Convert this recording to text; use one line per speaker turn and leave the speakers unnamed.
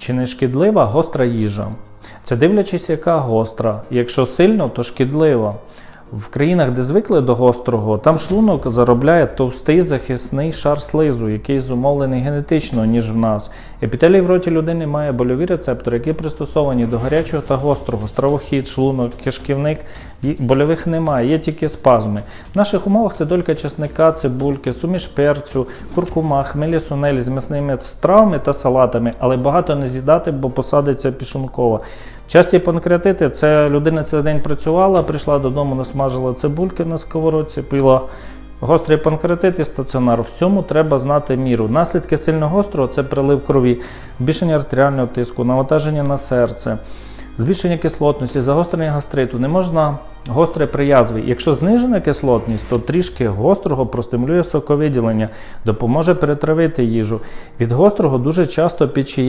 Чи не шкідлива гостра їжа? Це дивлячись, яка гостра. Якщо сильно, то шкідлива. В країнах, де звикли до гострого, там шлунок заробляє товстий захисний шар слизу, який зумовлений генетично, ніж в нас. Епітелій в роті людини має больові рецептори, які пристосовані до гарячого та гострого. Стравохід, шлунок, кишківник больових немає, є тільки спазми. В наших умовах це долька чесника, цибульки, суміш перцю, куркума, хмелі сунелі з м'ясними стравами та салатами, але багато не з'їдати, бо посадиться пішункова. Часті панкреатити це людина цілий день працювала, прийшла додому, насмажила цибульки на сковородці, пила гострий панкреатит і стаціонар. Всьому треба знати міру. Наслідки сильно гострого це прилив крові, збільшення артеріального тиску, навантаження на серце. Збільшення кислотності, загострення гастриту. Не можна гостре при. Якщо знижена кислотність, то трішки гострого простимулює соковиділення, допоможе перетравити їжу. Від гострого дуже часто печія.